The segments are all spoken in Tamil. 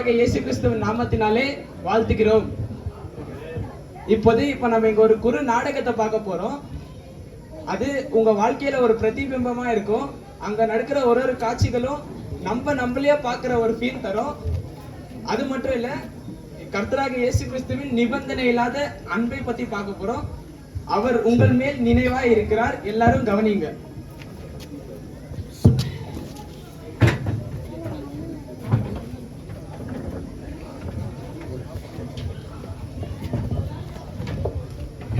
கர்த்தராக இயேசு கிறிஸ்துவின் நாமத்தினாலே வாழ்த்துக்கிறோம் இப்போது இப்ப நம்ம இங்க ஒரு குரு நாடகத்தை பார்க்க போறோம். அது உங்க வாழ்க்கையில ஒரு பிரதிபிம்பமா இருக்கும். அங்க நடக்கிற ஒரு ஒரு காட்சிகளும் நம்ம நம்மளே பார்க்குற ஒரு ஃபீல் தரும். அது மட்டும் இல்ல கர்த்தராக இயேசு கிறிஸ்துவின் நிபந்தனை இல்லாத அன்பை பத்தி பார்க்க போறோம். அவர் உங்கள் மேல் நினைவா இருக்கிறார். எல்லாரும் கவனிங்க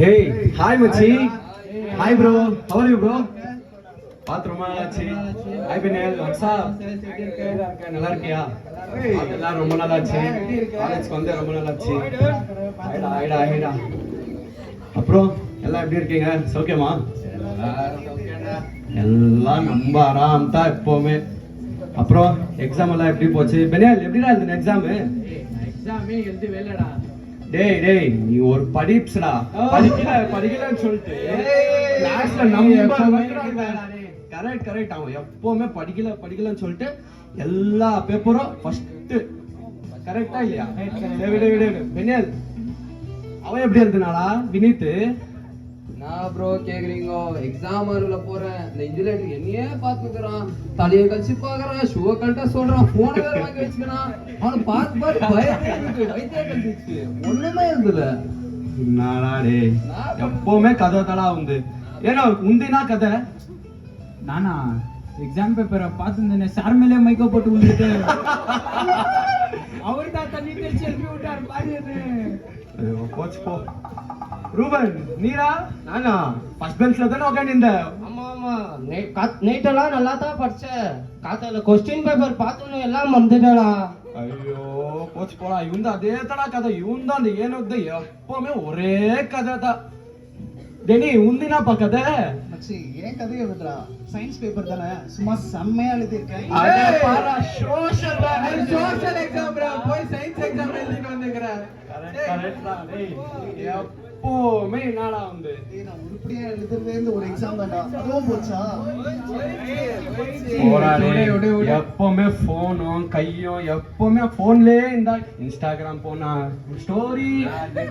ஹேய் ஹாய் மச்சி hi bro how are you bro பார்த்து ரொம்ப ஆச்சு. ஹாய் பினேல் அக்ஸா நல்லா இருக்கியா? எல்லாம் ரொம்ப நல்லா ஆச்சு. காலேஜ்க்கு வந்து ரொம்ப நல்லா ஆச்சு. ஆயிடா ஆயிடா ஆயிடா. அப்புறம் எல்லாம் எப்படி இருக்கீங்க? சௌக்கியமா எல்லாம் ரொம்ப ஆறாம் தான் எப்பவுமே. அப்புறம் எக்ஸாம் எல்லாம் எப்படி போச்சு? பெனியல் எப்படிடா இருந்தது எக்ஸாமு எக்ஸாமே எழுதி வேலைடா. டேய் டேய் நீ ஒரு படிப்ஸ்டா படிக்கல படிக்கலன்னு சொல்லிட்டு கிளாஸ்ல நம்ம கரெக்ட் கரெக்ட் அவன் எப்பவுமே படிக்கல படிக்கலன்னு சொல்லிட்டு எல்லா பேப்பரும் ஃபர்ஸ்ட் கரெக்டா இல்லையா? விடு விடு விடு. பெனியல் அவன் எப்படி இருந்தாடா வினீத் நான் ப்ரோ கேக்குறீங்க? எக்ஸாம் அருல போறேன். இந்த இன்ஜினியர் என்னையே பாத்துக்கிறான் தலையை கழிச்சு பாக்குறான் ஷூ கழட்ட சொல்றான். போன வேற வாங்கி வச்சுக்கிறான் அவனை பார்த்து பார்த்து வைத்திய கழிச்சு ஒண்ணுமே இருந்தல டேய். எப்பவுமே கதை தடா வந்து ஏன்னா உந்தினா கதை. நானா எக்ஸாம் பேப்பரை பார்த்துருந்தேனே. சார் மேலே மைக்க போட்டு விழுந்துட்டு அவர் தான் தண்ணி தெளிச்சு எழுப்பி விட்டார். பாரு போச்சு போ. ரூபன் நீரா? நானா? ஃபர்ஸ்ட் பெஞ்ச்ல தானே உட்காந்து ஆமா ஆமா. நைட்டெல்லாம் நல்லா தான் படிச்சேன். காத்தால கொஸ்டின் பேப்பர் பார்த்தோன்னு எல்லாம் மறந்துட்டேடா ஐயோ போச்சு போடா. இவன் தான் அதே தடா கதை. இவன் தான் அந்த ஏனோக்கு தான் எப்பவுமே ஒரே கதை தான். டெனி உந்தினாப்பா கதை? மச்சி ஏன் கதையை விடுறா சயின்ஸ் பேப்பர் தானே. சும்மா செம்மையா. சோஷியல் எக்ஸாம் போய் சயின்ஸ் எக்ஸாம் எழுதிட்டு வந்துக்கிறேன் எப்பவுமே என்னடா வந்து? நான் உருப்படியா எழுதுறதே ஒரு எக்ஸாம் தான்டா. அதுவும் போச்சா? போடா டேய். எப்பவுமே போனும் கையும் எப்பவுமே போன்லயே இந்த இன்ஸ்டாகிராம் போனா ஸ்டோரி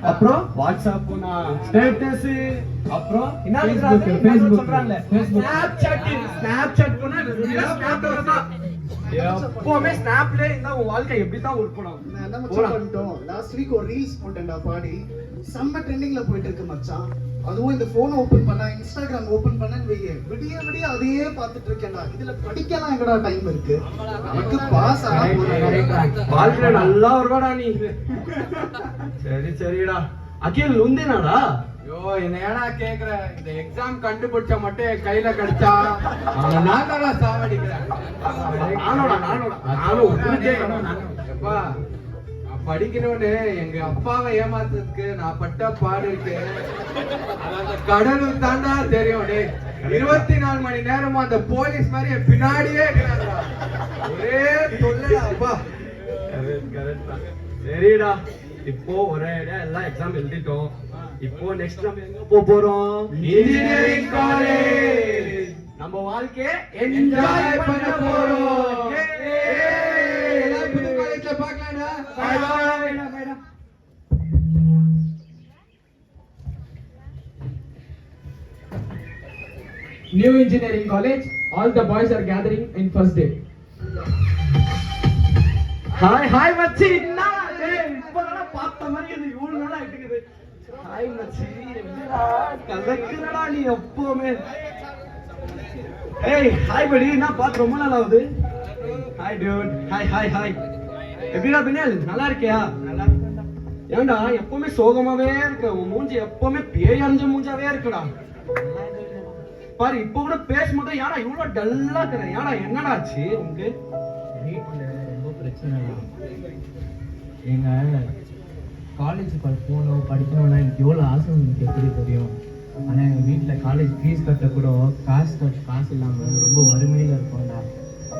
அப்புறம் வாட்ஸ்அப் போனா ஸ்டேட்டஸ் அப்புறம் என்ன போனா ஸ்னாப் தான். எப்பவுமே ஸ்னாப்ல இருந்தா உன் வாழ்க்கை எப்படி தான் உருப்படும் என்ன பண்ணிட்டோம்? லாஸ்ட் வீக் ஒரு ரீல்ஸ் போட்டேன்டா பாடி. செம்ம ட்ரெண்டிங்ல போயிட்டு இருக்கு மச்சான். அதுவும் இந்த போன் ஓபன் பண்ணா இன்ஸ்டாகிராம் ஓபன் பண்ண வெய்ய விடிய விடிய அதையே பார்த்துட்டு இருக்கேன்டா. இதுல படிக்கலாம் எங்கடா டைம் இருக்கு? நமக்கு பாஸ் ஆனா. வாழ்க்கையில நல்லா வருவாடா நீ. சரி சரிடா. அகில் உந்தினாடா? ஐயோ என்ன ஏடா கேக்குற? இந்த எக்ஸாம் கண்டுபிடிச்ச மட்டும் என் கையில கிடைச்சா அவனை நான் தான் சாவடிக்கிறேன். படிக்கணும்னு எங்க அப்பாவை ஏமாத்துறதுக்கு நான் பட்ட பாடு இருக்கு. அந்த தாண்டா தெரியும். டேய் இருபத்தி நாலு மணி நேரமும் அந்த போலீஸ் மாதிரி என் பின்னாடியே இருக்கிறாங்க ஒரே தொல்லைடா அப்பா. சரிடா. இப்போ ஒரே எல்லாம் எக்ஸாம் எழுதிட்டோம். இப்போ நெக்ஸ்ட் நம்ம எங்க போக போறோம்? Engineering college. நம்ம வாழ்க்கைய என்ஜாய் பண்ண போறோம். ஏய், எல்லாம் புது காலேஜ்ல பார்க்கலாம்டா. Bye bye. New engineering college. All the boys are gathering in first day. Hi hi மச்சி என்ன பார்த்த மாதிரி இது இவ்வளவு நாளா இருக்குது ஹாய் மச்சி என்னடா கலக்குறடா நீ எப்பவுமே. ஏய் ஹாய் படி என்ன பார்த்து ரொம்ப நாள் ஆகுது hi dude hi hi hi எப்படிடா பின்னல் நல்லா இருக்கியா? நல்லா ஏன்டா எப்பவுமே சோகமாவே இருக்க உன் மூஞ்சி எப்பவுமே பேய் அஞ்ச மூஞ்சாவே இருக்குடா. பாரு இப்போ கூட பேசும்போது ஏடா இவ்வளவு டல்லா இருக்கிற? ஏடா என்னடா ஆச்சு? உனக்கு எங்க காலேஜ் போகணும் படிக்கணும்னா எனக்கு எவ்வளோ ஆசை உங்களுக்கு எப்படி தெரியும்? ஆனால் எங்கள் வீட்டில் காலேஜ் ஃபீஸ் கட்ட கூட காசு கட்ட காசு இல்லாமல் ரொம்ப வறுமையில் இருக்கோம்டா.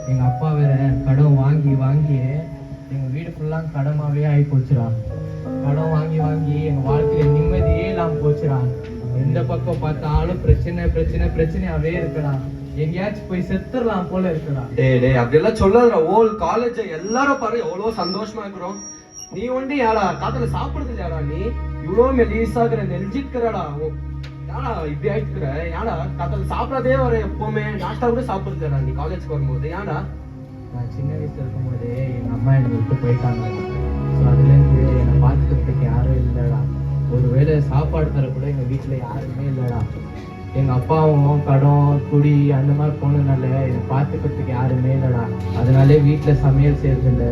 எங்கள் அப்பா வேற கடன் வாங்கி வாங்கி எங்கள் வீடு ஃபுல்லாக கடமாவே ஆகி போச்சுடா. கடன் வாங்கி வாங்கி எங்கள் வாழ்க்கையில் நிம்மதியே இல்லாமல் போச்சுடா. எந்த பக்கம் பார்த்தாலும் பிரச்சனை பிரச்சனை பிரச்சனையாகவே இருக்குடா. எங்கேயாச்சும் போய் செத்துடலாம் போல இருக்குடா. டேய் டேய் அப்படியெல்லாம் சொல்லாதடா. ஓல் காலேஜ் எல்லாரும் பாரு எவ்வளோ சந்தோஷமா இருக்கிறோம். நீ ஒண்டி யாடா காத்துல சாப்பிடுறது இல்லையாடா நீ? இவ்வளோ மெலிசாக்குற நெஞ்சிக்கிறடா. யாடா இப்படி ஆயிட்டுக்கிற ஏடா காத்துல சாப்பிடாதே வர எப்பவுமே. நாஷ்டா கூட சாப்பிடுறதுடா நீ காலேஜ்க்கு வரும்போது. ஏன்டா நான் சின்ன வயசுல இருக்கும்போதே எங்க அம்மா என்னை விட்டு போயிட்டாங்க. ஸோ அதுலேருந்து என்னை பார்த்துக்கிறதுக்கு யாரும் இல்லைடா. ஒருவேளை சாப்பாடு தர கூட எங்க வீட்டுல யாருமே இல்லைடா. எங்க அப்பாவும் கடன் குடி அந்த மாதிரி போனதுனால என்னை பார்த்துக்கிறதுக்கு யாருமே இல்லைடா. அதனாலே வீட்டுல சமையல் செய்யறது இல்லை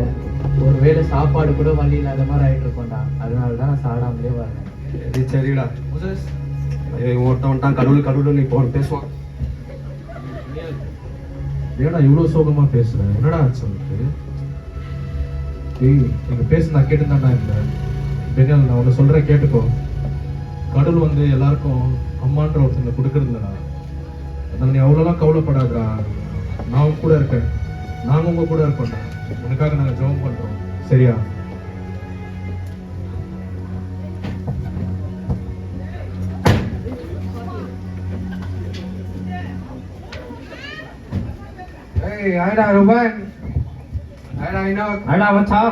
ஒருவேளை சாப்பாடு கூட வழி இல்லாத மாதிரி ஆயிட்டு இருக்கோம்டா அதனால தான் நான் சாடாமலே வரேன். சரி சரிடா. வந்துட்டான் கடவுள் கடவுள் நீ போன பேசுவான். ஏடா இவ்வளவு சோகமா பேசுற? என்னடா ஆச்சு உனக்கு? ஏய் நீங்க பேச நான் கேட்டுதான்டா இருந்தேன். பெனியால் நான் ஒன்று சொல்றேன் கேட்டுக்கோ. கடவுள் வந்து எல்லாருக்கும் அம்மான்ற ஒருத்தங்க கொடுக்கறது இல்லடா அதனால நீ அவ்வளோலாம் கவலைப்படாதடா. நான் கூட இருக்கேன். நாங்க உங்க கூட இருக்கோம்டா உனக்காக நாங்க ஜெபம் பண்றோம். சரியா? ஏய் ஆடா ரூபன் ஆடா இன்னோ அடா மச்சான்.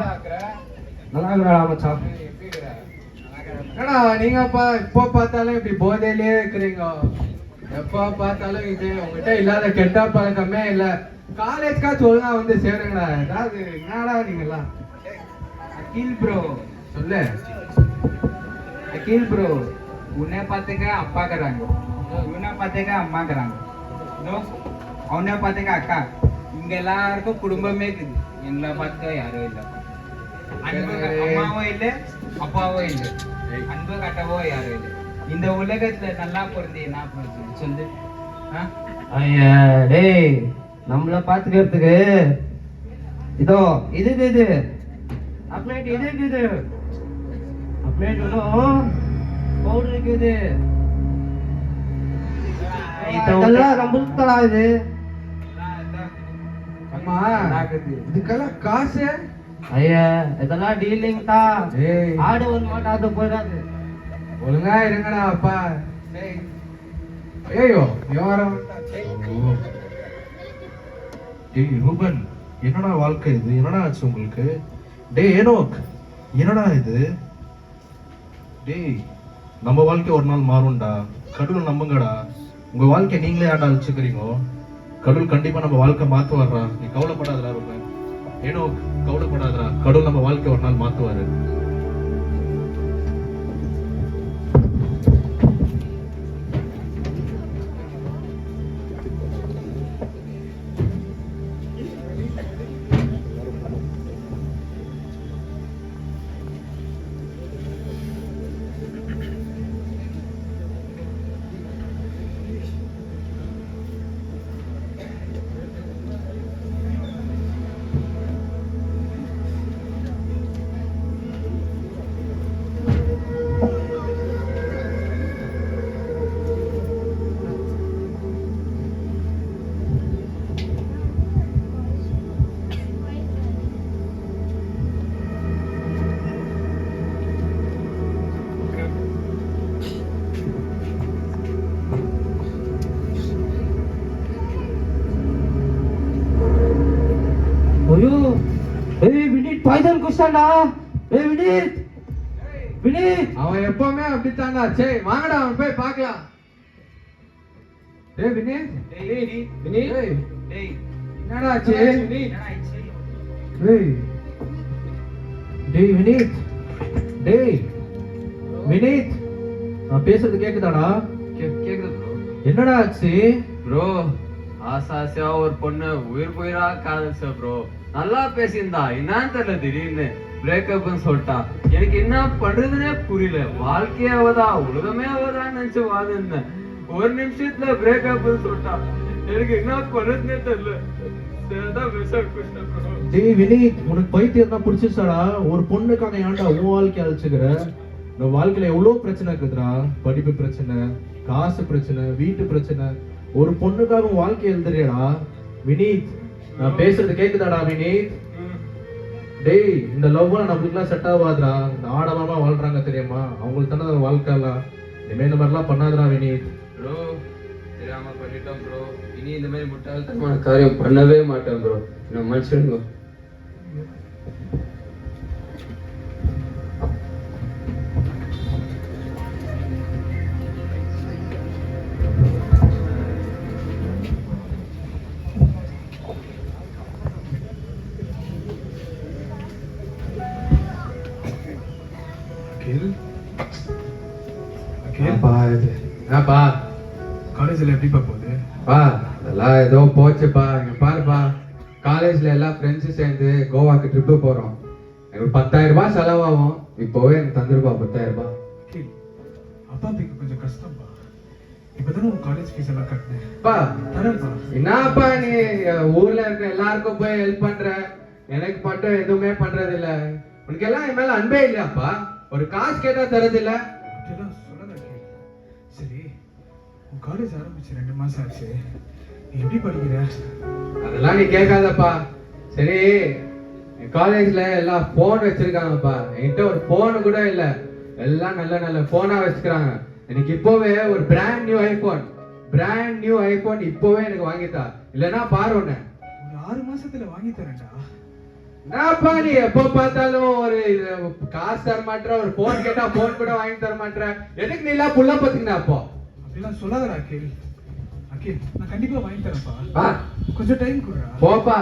நல்லா இருக்கிறா மச்சான். என்னடா நீங்கப்பா இப்போ பார்த்தாலும் இப்படி போதையிலே இருக்கிறீங்க. எப்போ பார்த்தாலும் இது உங்ககிட்ட இல்லாத கெட்ட பழக்கமே இல்ல. காலேஜ்க்கா ஒழுங்கா வந்து சேருங்கடா. ஏதாவது என்னடா நீங்கெல்லாம்? அகில் ப்ரோ சொல்லு. அகில் ப்ரோ உன்னை பார்த்துக்க அப்பாக்குறாங்க. இவனை பார்த்துக்க அம்மாக்குறாங்க. அவனை பார்த்துக்க அக்கா. இங்க எல்லாருக்கும் குடும்பமே இருக்குது. எங்களை பார்த்துக்க யாரும் இல்லை. அம்மாவும் இல்லை அப்பாவும் இல்லை. அன்பு கட்டவோ யாரும் இல்லை. இந்த உலகத்துல நல்லா பிறந்து என்ன பிறந்து சொல்லு. டேய் நம்மள பாத்துக்கிறதுக்கு இதோ இது இது, இது. அப்ளேட் இது இது, இது. அப்ளேட் பவுடர் இருக்குது இதெல்லாம் நம்மளுக்கடா இது. இதுக்கெல்லாம் காசு. ஐயா இதெல்லாம் டீலிங் தான் ஏய். ஆடு ஒரு மாட்டாது போயிடாது. ஒழுங்கா இருங்கடா அப்பா. டேய். ஐயோ. விவரம் ஏய் ரூபன் என்னடா வாழ்க்கை இது? என்னடா ஆச்சு உங்களுக்கு? டேய் ஏனோக் என்னடா இது? டேய் நம்ம வாழ்க்கை ஒரு நாள் மாறும்டா. கடவுள் நம்புங்கடா. உங்க வாழ்க்கை நீங்களே ஆண்டா வச்சுக்கிறீங்க. கடவுள் கண்டிப்பா நம்ம வாழ்க்கை மாத்துவாரா நீ கவலைப்படாதடா ரூபன். ஏனோ கவலைப்படாதரா கடவுள் நம்ம வாழ்க்கை ஒரு நாள் மாத்துவாரு. குஸ்டாண்டா ஏய் வினித். வினித். அவன் எப்பவுமே அப்படித்தான்டா. சரி வாங்கடா அவன் போய் பார்க்கலாம். டேய் வினீத். வினீத், டேய். டேய், என்னடா ஆச்சு? என்னடா ஆச்சு? டேய். டேய் வினீத். டேய். வினீத். நான் பேசுறது கேக்குதாடா? கே- கேக்குது ப்ரோ என்னடா ஆச்சு? ப்ரோ ஆசாசியா ஒரு பொண்ணு உயிர் உயிரா காதலிச்ச ப்ரோ நல்லா பேசியிருந்தா என்னன்னு தெரியல திடீர்னு பிரேக்கப்னு சொல்லிட்டா. எனக்கு என்ன பண்றதுன்னே புரியல. வாழ்க்கையே அவதா உலகமே அவதான்னு நினைச்சு வாழ்ந்திருந்தேன். ஒரு நிமிஷத்துல பிரேக்கப்னு சொல்லிட்டான் எனக்கு என்ன பண்றதுன்னே தெரியல. சரிதான் டேய் வினீத் உனக்கு பைத்தியம் தான் பிடிச்சிச்சாடா ஒரு பொண்ணுக்காக ஏன்டா உன் வாழ்க்கை அழைச்சுக்கிற? இந்த வாழ்க்கையில எவ்வளவு பிரச்சனை இருக்குதுடா? படிப்பு பிரச்சனை காசு பிரச்சனை வீட்டு பிரச்சனை. ஒரு பொண்ணுக்காக உன் வாழ்க்கை எழுதுறியடா வினீத். நான் பேசுறது கேக்குதாடா வினீத்? டேய் இந்த லவ் நம்மளுக்குலாம் செட் ஆகாதுடா. இந்த ஆடவரமா வாழ்றாங்க தெரியுமா? அவங்களுக்கு தானே வாழ்க்கை எல்லாம். இனிமே இந்த மாதிரிலாம் பண்ணாதடா வினீத். ப்ரோ தெரியாம பண்ணிட்டோம் ப்ரோ இனி இந்த மாதிரி முட்டாள்தனமான காரியம் பண்ணவே மாட்டேன் ப்ரோ நான் மனுஷனுங்க இப்போவே எனக்கு தந்துருப்பா பத்தாயிரம் ரூபாய் அகில் அப்பா அம்மாக்கு கொஞ்சம் கஷ்டம்ப்பா இப்போதானே உன் காலேஜ் ஃபீஸ் எல்லாம் கட்டினேன். பா தரேன்ப்பா என்னப்பா நீ ஊர்ல இருக்க எல்லாருக்கும் போய் ஹெல்ப் பண்ற? எனக்கு மட்டும் எதுவுமே பண்றது இல்ல உனக்கு எல்லாம் என் மேல அன்பே இல்லையாப்பா? ஒரு காசு கேட்டா தரது இல்ல சரி உன் காலேஜ் ஆரம்பிச்சு ரெண்டு மாசம் ஆச்சு. எப்படி படிக்கிற? அதெல்லாம் நீ கேட்காதப்பா. சரி காலேஜ்ல எல்லாம் போன் வச்சிருக்காங்கப்பா என்கிட்ட ஒரு போன் கூட இல்ல. எல்லாம் நல்ல நல்ல போனா வச்சுக்கிறாங்க. எனக்கு இப்போவே ஒரு brand new iPhone brand new iPhone இப்போவே எனக்கு வாங்கித்தா இல்லைன்னா பாரு உன்னை. ஒரு ஆறு மாசத்துல வாங்கி தரேன்டா. என்னப்பா நீ எப்ப பார்த்தாலும் ஒரு காசு தர மாட்ற ஒரு போன் கேட்டா போன் கூட வாங்கி தர மாட்ற. எதுக்கு நீ எல்லாம் புள்ள பத்துக்கின அப்போ? அப்படிலாம் சொல்லாதடா அகில். அகில் நான் கண்டிப்பா வாங்கி தரேன்ப்பா. கொஞ்சம் டைம் கொடுறா போப்பா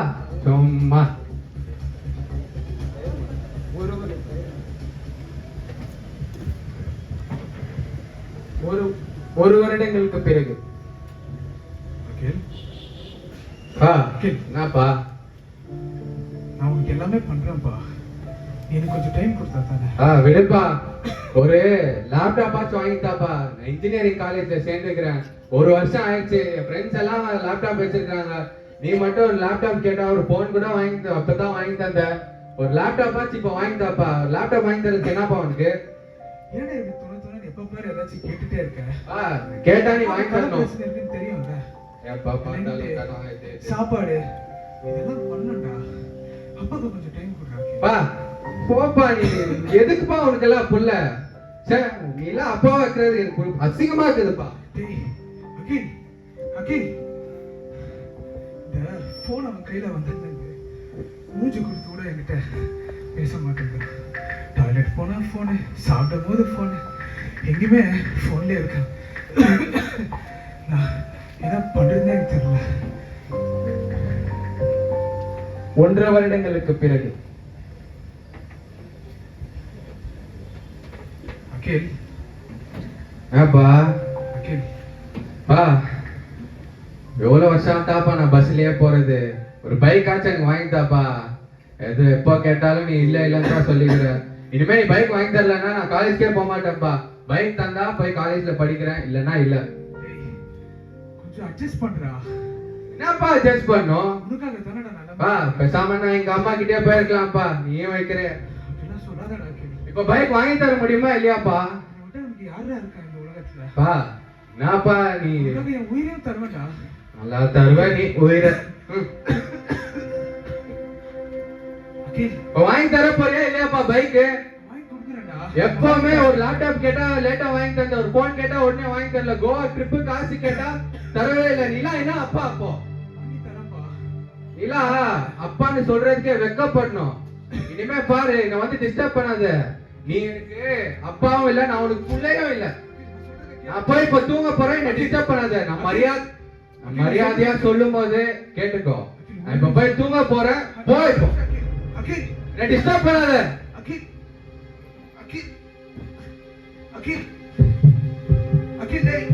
சும்மா. ஒரு ஒரு வருடங்களுக்கு பிறகு. என்னப்பா? நான் உனக்கு எல்லாமே பண்றேன்ப்பா. எனக்கு கொஞ்சம் டைம் கொடுத்தா தானே? ஆ விடுப்பா. ஒரு லேப்டாப் ஆச்சும் வாங்கித்தாப்பா. நான் இன்ஜினியரிங் காலேஜ்ல சேர்ந்துக்கிறேன். ஒரு வருஷம் ஆயிடுச்சு. என் ஃப்ரெண்ட்ஸ் எல்லாம் லேப்டாப் வச்சிருக்காங்க. நீ மட்டும் ஒரு லேப்டாப் கேட்டா ஒரு போன் கூட வாங்கி அப்பதான் வாங்கி தந்த. ஒரு லேப்டாப் ஆச்சு இப்போ வாங்கி தாப்பா லேப்டாப் வாங்கி தரதுக்கு என்னப்பா உனக்கு? துணை எப்ப பாரு ஏதாச்சும் கேட்டுட்டே இருக்க. கேட்டா நீ வாங்கி தரணும். தெரியும்ல? எப்பா பார்த்தாலும். சாப்பாடு இதெல்லாம் பண்ணணும்டா. அப்பாக்கு கொஞ்சம் டைம் கொடுறா அகில். பா போப்பா நீ எதுக்குப்பா உனக்கு எல்லாம் புள்ள? சே நீ எல்லாம் அப்பா வைக்கிறது எனக்கு அசிங்கமா இருக்குதுப்பா. அகில் அகில். இந்த போன் அவன் கையில வந்தது மூஞ்சி கொடுத்து கூட என்கிட்ட பேச மாட்டேங்குது. டாய்லெட் போனா ஃபோனு சாப்பிடும் போது ஃபோனு எங்கேயுமே ஃபோன்லேயே இருக்கேன். நான் என்ன எனக்கு தெரியல. ஒன்றரை வருடங்களுக்கு பிறகு. அகில். ஏப்பா அகில். பா. எவ்வளவு வருஷம் தாப்பா நான் பஸ்லயே போறது? ஒரு பைக் ஆச்சும் எனக்கு வாங்கி தாப்பா எது எப்போ கேட்டாலும் நீ இல்ல இல்லன்னு தான் சொல்லிக்கிற. இனிமே நீ பைக் வாங்கி தரலன்னா நான் காலேஜ்க்கே போக மாட்டேன்ப்பா. பைக் தந்தா போய் காலேஜ்ல படிக்கிறேன். இல்லைன்னா இல்ல. கொஞ்சம் அட்ஜஸ்ட் பண்றா. என்னப்பா அட்ஜஸ்ட் பண்ணும்? உனக்காக தானடா நல்லா பேசாம நான் எங்க அம்மா கிட்டே போயிருக்கலாம்ப்பா. வைக்கிற. அப்படிலாம் சொல்லாதடா அகில் இப்ப பைக் வாங்கி தர முடியுமா இல்லையாப்பா? யாரா இருக்கா இந்த உலகத்துல? பா என்னப்பா நீ? என் உயிரையும் நல்லா தருவ நீ உயிரை. வாங்கி தர போறியா இல்லையாப்பா பைக்கு எப்பவுமே ஒரு லேப்டாப் கேட்டா லேட்டா வாங்கி தந்த ஒரு போன் கேட்டா உடனே வாங்கி தரல. கோவா ட்ரிப்பு காசு கேட்டா தரவே இல்லை. நீலா என்ன அப்பா அப்போ? நீலா அப்பான்னு சொல்றதுக்கே வெக்கப்படணும். இனிமே பாரு என்ன வந்து டிஸ்டர்ப் பண்ணாத. நீ எனக்கு அப்பாவும் இல்ல நான் உனக்கு பிள்ளையும் இல்ல. நான் போய் இப்ப தூங்க போறேன் என்ன டிஸ்டர்ப் பண்ணாத. நான் மரியாதை மரியாதையா சொல்லும் போது கேட்டுக்கோ. நான் இப்ப போய் தூங்க போறேன். போய் இப்போ. என்ன டிஸ்டர்ப் பண்ணாத. அகில் அகில் டேய்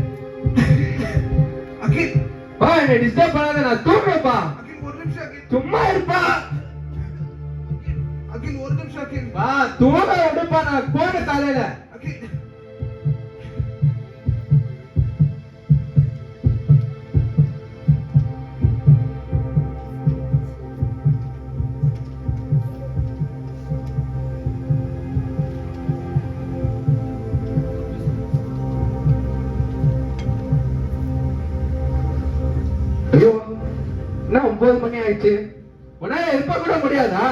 அகில் பா என்ன டிஸ்டர்ப் பண்ணாத நான் தூங்குறேன்ப்பா அகில் ஒரு நிமிஷம் அகில் சும்மா இருப்பா அகில் ஒரு நிமிஷம் அகில் வா தூங்க விடுப்பா நான் போன காலையில என்ன ஆயிடுச்சு கூட முடியாதா?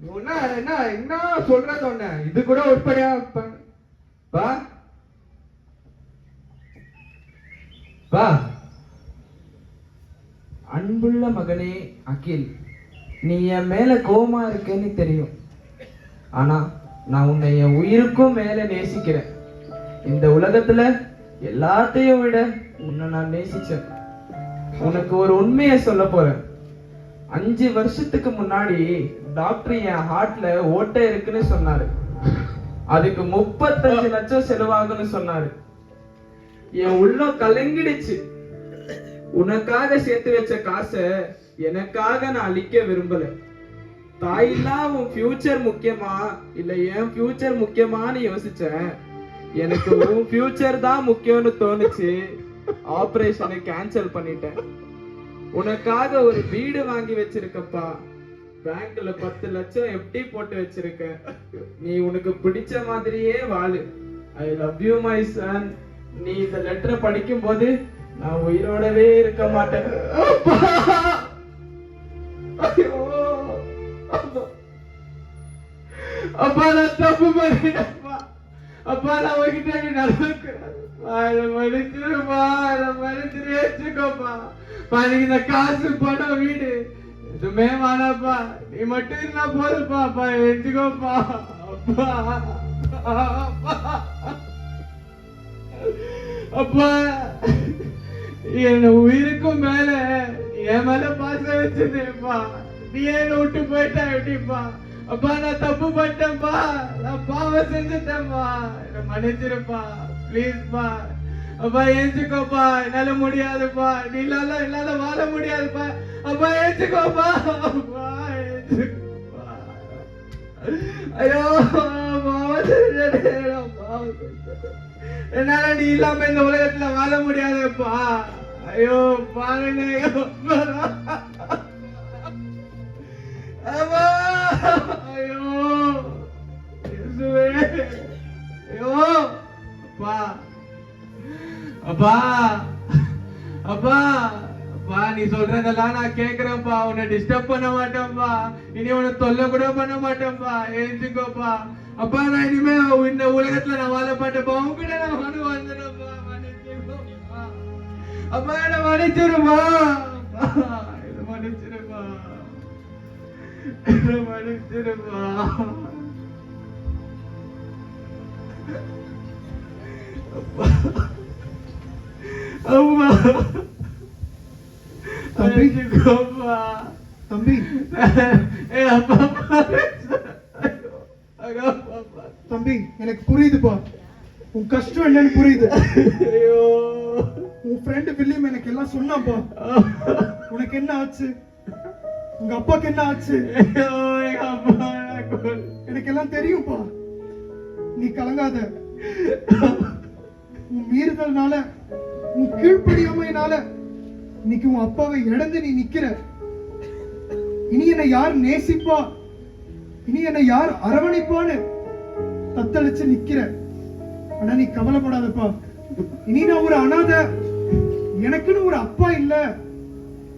நீ உன்ன என்ன என்ன சொல்றது உன்ன? இது கூட உட்படியா பா பா அன்புள்ள மகனே அகில் நீ என் மேல கோமா இருக்கேன்னு தெரியும். ஆனா நான் உன்னை என் உயிருக்கும் மேல நேசிக்கிறேன். இந்த உலகத்துல எல்லாத்தையும் விட உன்னை நான் நேசிச்சேன். உனக்கு ஒரு உண்மையை சொல்ல போறேன். அஞ்சு வருஷத்துக்கு முன்னாடி டாக்டர் என் ஹார்ட்ல ஓட்டை இருக்குன்னு சொன்னாரு. அதுக்கு முப்பத்தஞ்சு லட்சம் செலவாகும்னு சொன்னாரு. என் உள்ளம் கலங்கிடுச்சு. உனக்காக சேர்த்து வச்ச காசை எனக்காக நான் அழிக்க விரும்பல. தாயில்லா உன் ஃபியூச்சர் முக்கியமா? இல்ல என் ஃபியூச்சர் முக்கியமான்னு யோசிச்சேன். எனக்கு உன் ஃபியூச்சர் தான் முக்கியம்னு தோணுச்சு. ஆபரேஷனை கேன்சல் பண்ணிட்டேன். உனக்காக ஒரு வீடு வாங்கி வச்சிருக்கப்பா. பேங்க்ல பத்து லட்சம் எப்படி போட்டு வச்சிருக்க. நீ உனக்கு பிடிச்ச மாதிரியே வாழு. I love you my son நீ இந்த லெட்டரை படிக்கும் போது நான் உயிரோடவே இருக்க மாட்டேன். ஐயோ, அப்பா. நான் தப்பு பண்ணிட்டேன்ப்பா அப்பா. நான் உங்ககிட்ட நடக்கிறேன் மன்னிச்சிருப்பா மன்னிச்சிரு எனக்கு இந்த காசு படம் வீடு. எதுவுமே வேணாப்பா. நீ மட்டும் இருந்தா போதுப்பா அப்பா. எடுத்துக்கோப்பா அப்பா. அப்பா. அப்பா. என் உயிருக்கும் மேல என் மேல பாசம் வச்சிருந்தேப்பா நீ என்ன விட்டு போயிட்டா எப்படிப்பா? அப்பா நான் தப்பு பண்ணிட்டேன்ப்பா. நான் பாவம் செஞ்சுட்டேன்ப்பா. என்ன மன்னிச்சிருப்பா. ப்ளீஸ்ப்பா அப்பா ஏஞ்சுக்கோப்பா என்னால முடியாதுப்பா. நீ இல்லாத என்னால வாழ முடியாதுப்பா. அப்பா ஏஞ்சுக்கோப்பா அப்பா ஐயோ பாவம் என்னால நீ இல்லாம இந்த உலகத்துல வாழ முடியாதுப்பா. ஐயோ பாருங்க அப்பா. அப்பா அப்பா நீ சொல்றதெல்லாம் நான் கேக்குறேன்ப்பா. உன்னை டிஸ்டர்ப் பண்ண மாட்டேன்ப்பா. இனி உன்னை தொல்லை கூட பண்ண மாட்டேன்ப்பா. ஏஞ்சுக்கோப்பா அப்பா நான் இனிமே இந்த உலகத்துல நான் வாழ மாட்டேன்ப்பா. உங்ககிட்ட நான் மனு வந்துடும்ப்பா அப்பா என்ன மன்னிச்சிருப்பா. மன்னிச்சிருப்பா. மன்னிச்சிருப்பா. அப்பா. அம்மா தம்பி. அம்மா தம்பி? ஏ அப்பா தம்பி எனக்கு புரியுதுப்பா உன் கஷ்டம் என்னன்னு புரியுது. ஐயோ. உன் ஃப்ரெண்டு வில்லியம் எனக்கு எல்லாம் சொன்னாப்பா உனக்கு என்ன ஆச்சு? உங்க அப்பாக்கு என்ன ஆச்சு? எனக்கு எல்லாம் தெரியும்ப்பா நீ கலங்காத. உன் மீறுதல்னால உன் கீழ்ப்படியாமையினால இன்னைக்கு உன் அப்பாவை இழந்து நீ நிக்கிற. இனி என்னை யார் நேசிப்பா? இனி என்னை யார் அரவணைப்பான்னு தத்தளிச்சு நிக்கிற. ஆனா நீ கவலைப்படாதப்பா. இனி நான் ஒரு அனாதை. எனக்குன்னு ஒரு அப்பா இல்ல.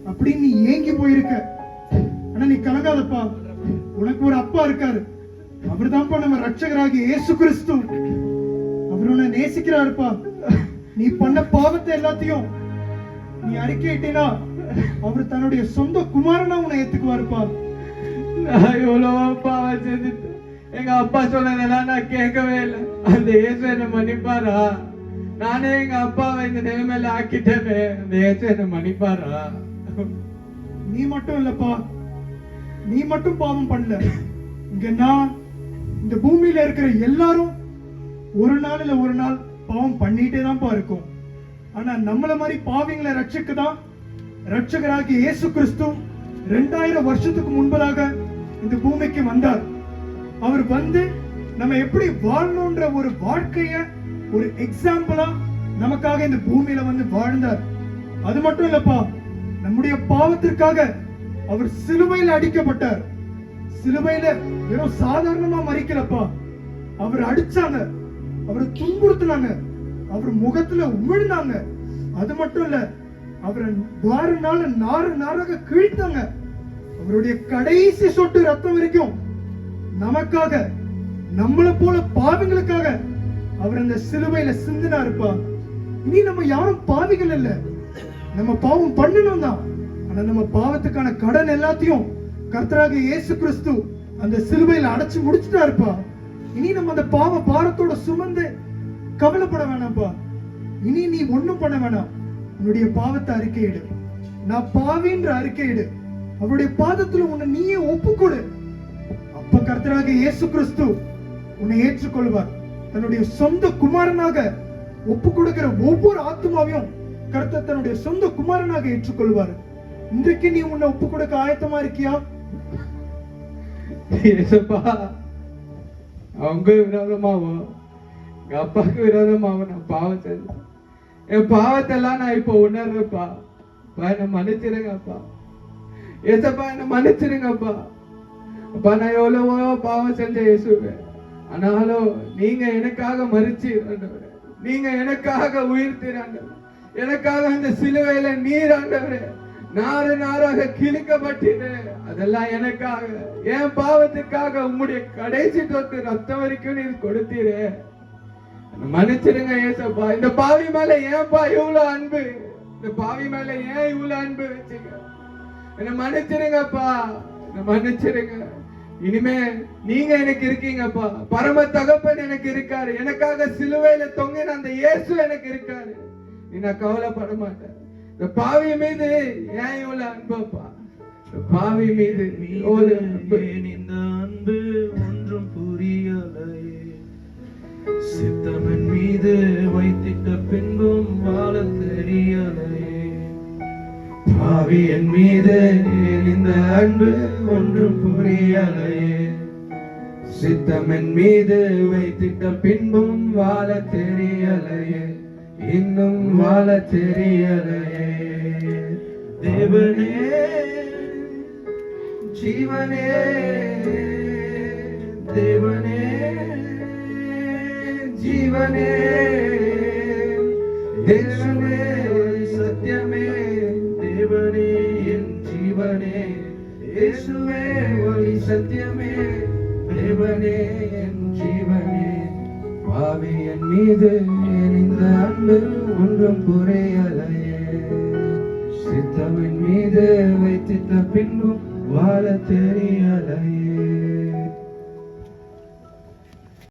அப்படின்னு நீ ஏங்கி போயிருக்க. ஆனா நீ கலங்காதப்பா. உனக்கு ஒரு அப்பா இருக்காரு. அவர்தான்ப்பா நம்ம ரட்சகராகிய இயேசு கிறிஸ்து. அவர் உன்னை நேசிக்கிறாருப்பா. நீ பண்ண பாவத்தை எல்லாத்தையும் நீ அறிக்கையிட்டீனா அவர் தன்னுடைய சொந்த குமாரனா உன்னை ஏத்துக்குவாருப்பா. நான் எவ்வளவோ பாவம் செஞ்சுட்டேன் எங்க அப்பா சொன்னதெல்லாம் நான் கேட்கவே இல்லை. அந்த இயேசு என்ன மன்னிப்பாரா? நானே எங்க அப்பாவை இந்த நிலைமையில ஆக்கிட்டேனே. அந்த இயேசு என்ன மன்னிப்பாரா? நீ மட்டும் இல்லப்பா. நீ மட்டும் பாவம் பண்ணல. இங்க நான் இந்த பூமியில இருக்கிற எல்லாரும் ஒரு நாள் இல்ல ஒரு நாள் பாவம் பண்ணிட்டே தான்ப்பா இருக்கும். ஆனா நம்மள மாதிரி பாவிங்களை ரட்சிக்க தான் ரட்சகராகிய இயேசு கிறிஸ்து ரெண்டாயிரம் வருஷத்துக்கு முன்பதாக இந்த பூமிக்கு வந்தார். அவர் வந்து நம்ம எப்படி வாழணும்ன்ற ஒரு வாழ்க்கைய ஒரு எக்ஸாம்பிளா நமக்காக இந்த பூமியில வந்து வாழ்ந்தார். அது மட்டும் இல்லப்பா நம்முடைய பாவத்திற்காக அவர் சிலுவையில் அடிக்கப்பட்டார். சிலுவையில வெறும் சாதாரணமா மறிக்கலப்பா அவர் அடிச்சாங்க. அவரை துன்புறுத்தினாங்க. அவர் முகத்துல உமிழ்ந்தாங்க. அது மட்டும் இல்ல அவரை வார நாள் நாறு நாராக கிழித்தாங்க. அவருடைய கடைசி சொட்டு ரத்தம் வரைக்கும் நமக்காக நம்மளை போல பாவிங்களுக்காக அவர் அந்த சிலுவையில சிந்தினாருப்பா. இனி நம்ம யாரும் பாவிகள் இல்ல. நம்ம பாவம் பண்ணணும் தான். ஆனா நம்ம பாவத்துக்கான கடன் எல்லாத்தையும் கர்த்தராக இயேசு கிறிஸ்து அந்த சிலுவையில அடைச்சு முடிச்சுட்டாருப்பா. இனி நம்ம அந்த பாவ பாரத்தோட சுமந்து கவலைப்பட வேணாம்ப்பா இனி நீ ஒண்ணும் பண்ண வேணாம். உன்னுடைய பாவத்தை அறிக்கையிடு நான் பாவின்ற அறிக்கையிடு அவருடைய பாதத்துல உன்னை நீயே ஒப்புக்கொடு. அப்ப கர்த்தராக இயேசு கிறிஸ்து உன்னை ஏற்றுக்கொள்வார். தன்னுடைய சொந்த குமாரனாக ஒப்பு கொடுக்கிற ஒவ்வொரு ஆத்மாவையும் கர்த்தர் தன்னுடைய சொந்த குமாரனாக ஏற்றுக்கொள்வார். இன்றைக்கு நீ உன்னை ஒப்பு கொடுக்க ஆயத்தமா இருக்கியா? அவங்க விரோதமாவும் எங்க அப்பாவுக்கு விரோதமாவும் நான் பாவம் செஞ்சேன் என் பாவத்தெல்லாம் நான் இப்போ உணர்றப்பா அப்பா என்னை மன்னிச்சிருங்கப்பா ஏசப்பா என்னை மன்னிச்சிருங்கப்பா அப்பா நான் எவ்வளவோ பாவம் செஞ்ச இயேசுவே ஆனாலும் நீங்க எனக்காக மறிச்சு நீங்க எனக்காக உயிர்த்தீராண்டவர் எனக்காக அந்த சிலுவையில நீர் ஆண்டவரே நாறு நாராக கிழிக்கப்பட்டீரு அதெல்லாம் எனக்காக என் பாவத்துக்காக உம்முடைய கடைசி தொட்டு ரத்தம் வரைக்கும் நீ கொடுத்தீரு. மன்னிச்சிருங்க மன்னிச்சிடுங்க ஏசப்பா. இந்த பாவி மேல ஏன்பா இவ்வளவு அன்பு? இந்த பாவி மேல ஏன் இவ்வளவு அன்பு வச்சீங்க? என்ன மன்னிச்சிடுங்கப்பா. என்ன மன்னிச்சிடுங்க. இனிமே நீங்க எனக்கு இருக்கீங்கப்பா. பரம தகப்பன் எனக்கு இருக்காரு. எனக்காக சிலுவையில தொங்கின அந்த இயேசு எனக்கு இருக்காரு. நீ நான் கவலைப்பட மாட்டேன். இந்த பாவி மீது ஏன் இவ்வளவு அன்பப்பா பாவி மீது இந்த அன்பு ஒன்றும் புரியலையே? சித்தமன் மீது வைத்திட்ட பின்பும் வாழ தெரியலையே. பாவி என் மீது இந்த அன்பு ஒன்றும் புரியலையே? சித்தமன் மீது வைத்திட்ட பின்பும் வாழ தெரியலையே. இன்னும் வாழ தெரியலையே. தேவனே ஜீவனே தேவனே ஜீவனே. தேவனே சத்தியமே தேவனே என் ஜீவனே. இயேசுவே ஒளி சத்தியமே தேவனே என் ஜீவனே. பாவி என் மீது ஏன் இந்த அன்பு ஒன்றும் புரியலையே. சித்தமின் மீது வைத்திட்ட பின்பும் வாழ தெரியலையே.